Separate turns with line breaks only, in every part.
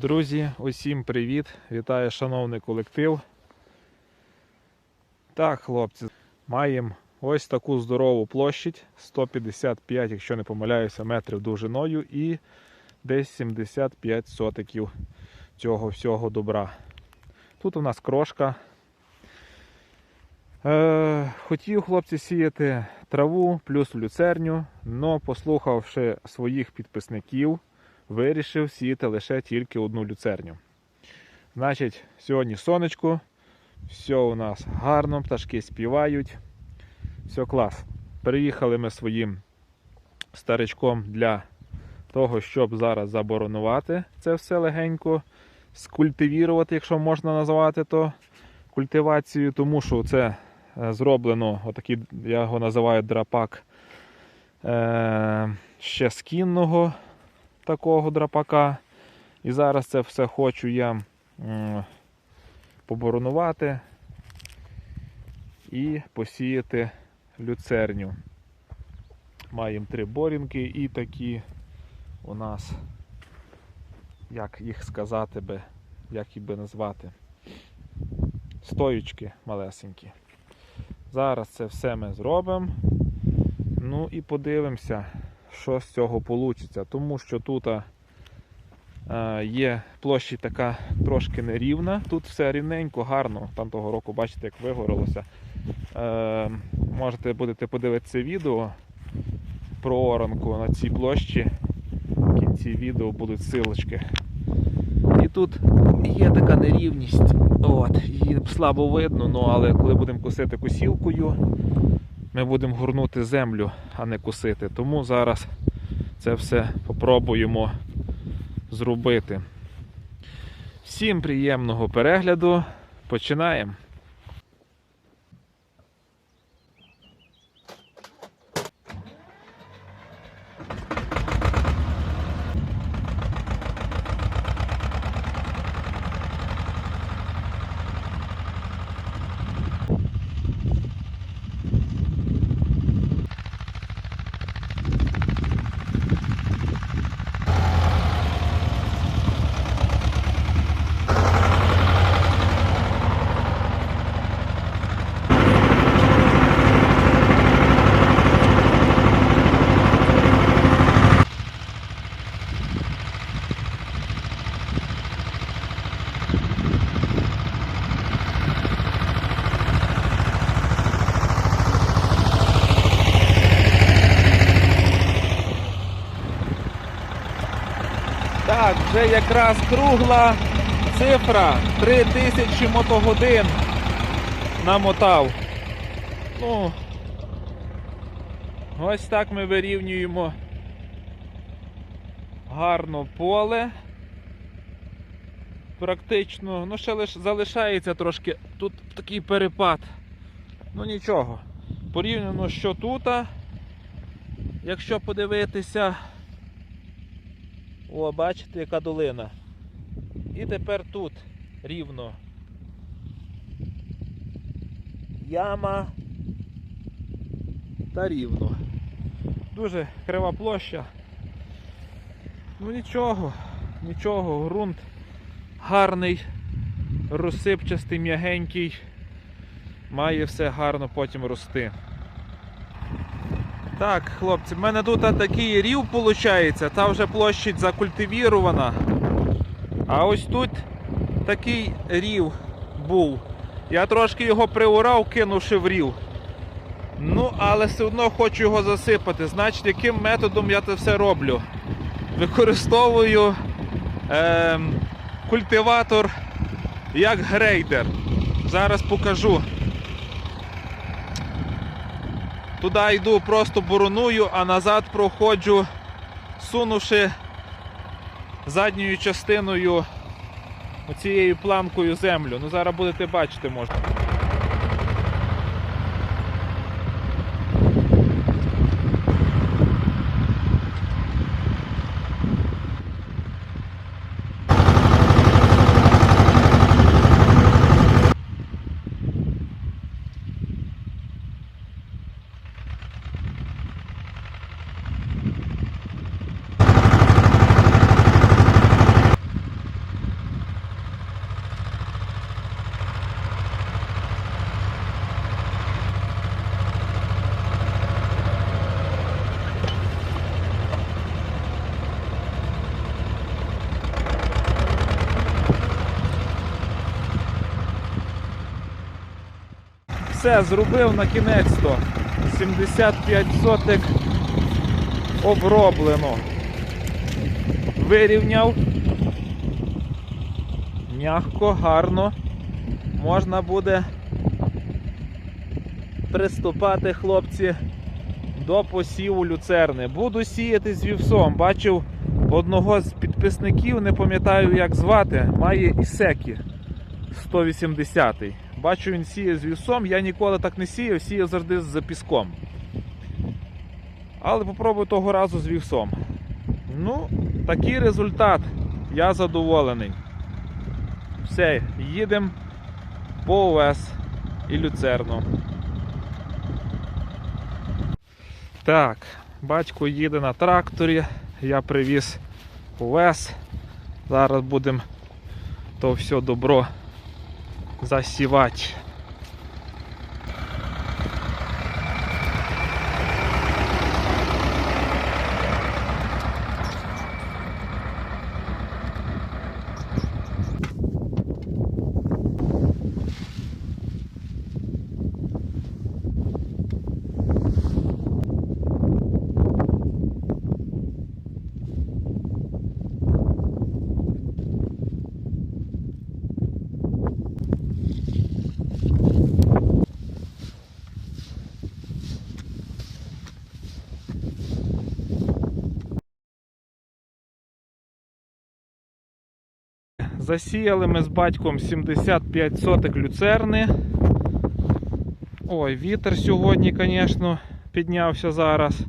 Друзі, усім привіт! Вітаю шановний колектив. Так, хлопці, маємо ось таку здорову площадь 155, якщо не помиляюся, метрів довжиною і десь 75 сотиків цього всього добра. Тут у нас крошка. Е, хотів хлопці сіяти траву плюс люцерню, але послухавши своїх підписників, вирішив сіяти лише тільки одну люцерню. Значить, сьогодні сонечко, все у нас гарно, пташки співають, все клас. Приїхали ми своїм старичком для того, щоб зараз заборонувати це все легенько, скультивірувати, якщо можна назвати то культивацією, тому що це е, зроблено, отакий, я його називаю драпак е, ще з кінного такого драпака. І зараз це все хочу я поборонувати і посіяти люцерню. Маємо три борінки і такі у нас, як їх сказати би, як їх би назвати, стоючки малесенькі. Зараз це все ми зробимо. Ну і подивимося, що з цього вийде. Тому що тут е, є площа така трошки нерівна. Тут все рівненько, гарно. Там того року, бачите, як вигорілося. Е, можете будете подивитися відео про оранку на цій площі. В кінці відео будуть силочки. І тут є така нерівність. От, її слабо видно, ну, але коли будемо косити косілкою, ми будемо горнути землю, а не косити. Тому зараз це все попробуємо зробити. Всім приємного перегляду. Починаємо. Так, вже якраз кругла цифра 3000 мотогодин намотав. Ну, ось так ми вирівнюємо гарно поле. Практично, ну ще лиш залишається трошки тут такий перепад. Ну нічого. Порівняно, що тут, якщо подивитися. О, бачите, яка долина. І тепер тут рівно. Яма та рівно. Дуже крива площа. Ну нічого, нічого, ґрунт гарний, розсипчастий, м'ягенький. Має все гарно потім рости. Так, хлопці, в мене тут такий рів виходить, та вже площадь закультивірована. А ось тут такий рів був. Я трошки його приурав, кинувши в рів. Ну, але все одно хочу його засипати. Значить, яким методом я це все роблю? Використовую е, культиватор як грейдер. Зараз покажу. Туди йду, просто бороную, а назад проходжу, сунувши задньою частиною оцією планкою землю. Ну зараз будете бачити, може. Все, зробив на кінець то. 75 сотик оброблено. Вирівняв. М'ягко, гарно. Можна буде приступати, хлопці, до посіву люцерни. Буду сіяти з вівсом. Бачив одного з підписників, не пам'ятаю як звати, має ісекі 180. Бачу, він сіє з вівсом. Я ніколи так не сіяв, сіяв завжди з піском. Але попробую того разу з вівсом. Ну, такий результат. Я задоволений. Все, їдемо по ОВС і люцерну. Так, батько їде на тракторі, я привіз ОВС. Зараз будемо то все добро засівати. Засіяли ми з батьком 75 соток люцерни. Ой, вітер сьогодні, звісно, піднявся зараз.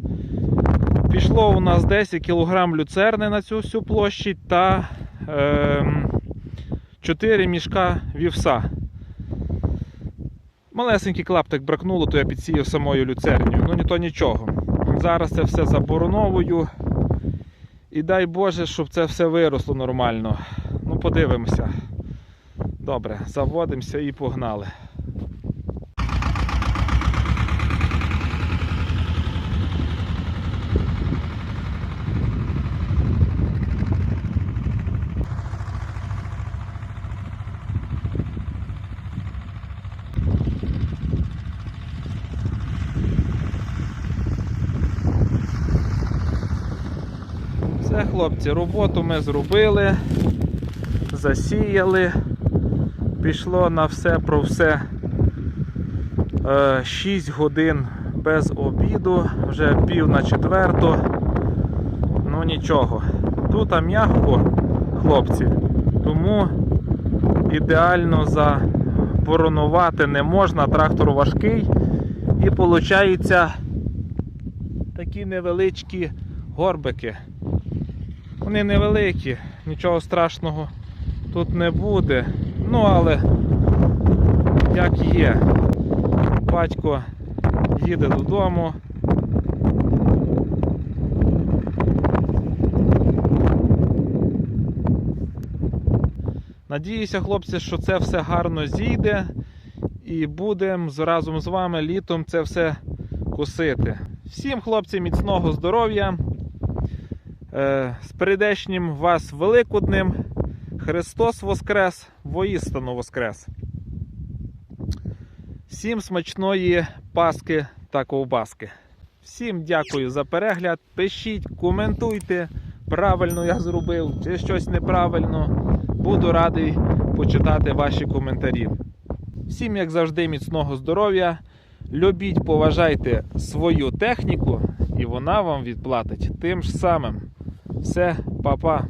Пішло у нас 10 кг люцерни на цю всю площадь та е, 4 мішка вівса. Малесенький клаптик бракнуло, то я підсіяв самою люцерню. Ну ні то нічого. Зараз це все забороновую. І дай Боже, щоб це все виросло нормально. Ну, подивимося. Добре, заводимося і погнали. Хлопці, роботу ми зробили, засіяли. Пішло на все про все 6 годин без обіду, вже пів на четверту. Ну нічого. Тут а м'ягко, хлопці, тому ідеально заборонувати не можна, трактор важкий. І виходить такі невеличкі горбики. Вони невеликі, нічого страшного тут не буде. Ну, але як є, батько їде додому. Надіюся, хлопці, що це все гарно зійде і будемо разом з вами літом це все косити. Всім хлопцям міцного здоров'я! Е, З прийдешнім вас Великодним. Христос Воскрес, воістину Воскрес. Всім смачної паски та ковбаски. Всім дякую за перегляд. Пишіть, коментуйте, правильно я зробив чи щось неправильно. Буду радий почитати ваші коментарі. Всім, як завжди, міцного здоров'я. Любіть, поважайте свою техніку, і вона вам відплатить тим ж самим. Все, па-па.